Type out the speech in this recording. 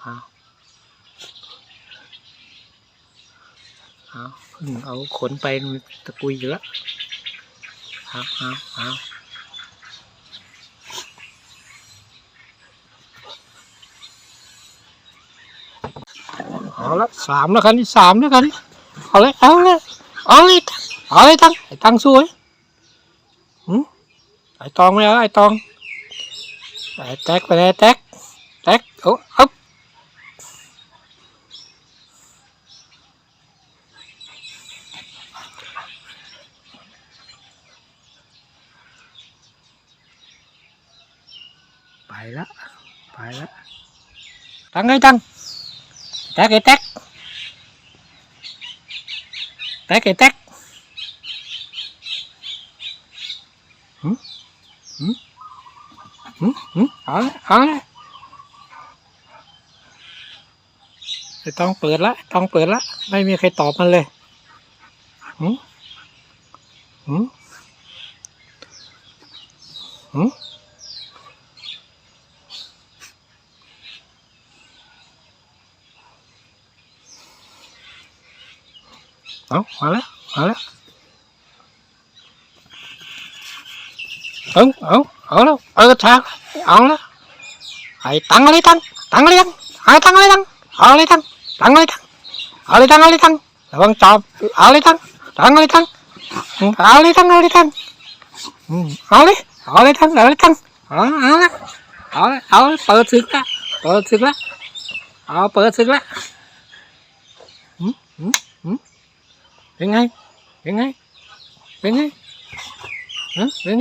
เอาเอาเอาขนไปตะกุยอยู่แล้วเอาเอาเอาเอาละสามแล้วคันนี้สามแล้วคันนี้เอาเลยเอาเลยเอาเลยเอาเลยตั้งไอ้ตั้งสวยหืมไอ้ตองไม่เอาไอ้ตองไอ้แท็กไปเลยแท็กแท็กเอาเอา ละไปละตั้งไงตั้งแท็กไอ้แท็กแท็กไอ้แท็กหืมหืมหืมหืมเอาละเอาละไอ้ต้องเปิดละต้องเปิดละ ไม่มีใครตอบมันเลยหืมหืมหืม เอามาแล้ว มาแล้ว เอาเอาเอาแล้วเปิดทาเอาแล้วไอ้ตังอะไรตัง ตังอะไรตังไอ้ตังอะไรตัง เอาอะไรตัง ตังอะไรตัง เอาอะไรตัง เอาอะไรตัง ระวังจับเอาอะไรตัง ตังอะไรตัง เอาอะไรตัง เอาอะไรตัง เอาเลย เอาอะไรตัง เอาอะไรตัง เอาเอาละเอาเอาเปิดศึกละเปิดศึกละเอาเปิดศึกละอืมอืมอืม เป็นไงเป็นไงเป็นไงฮะเป็น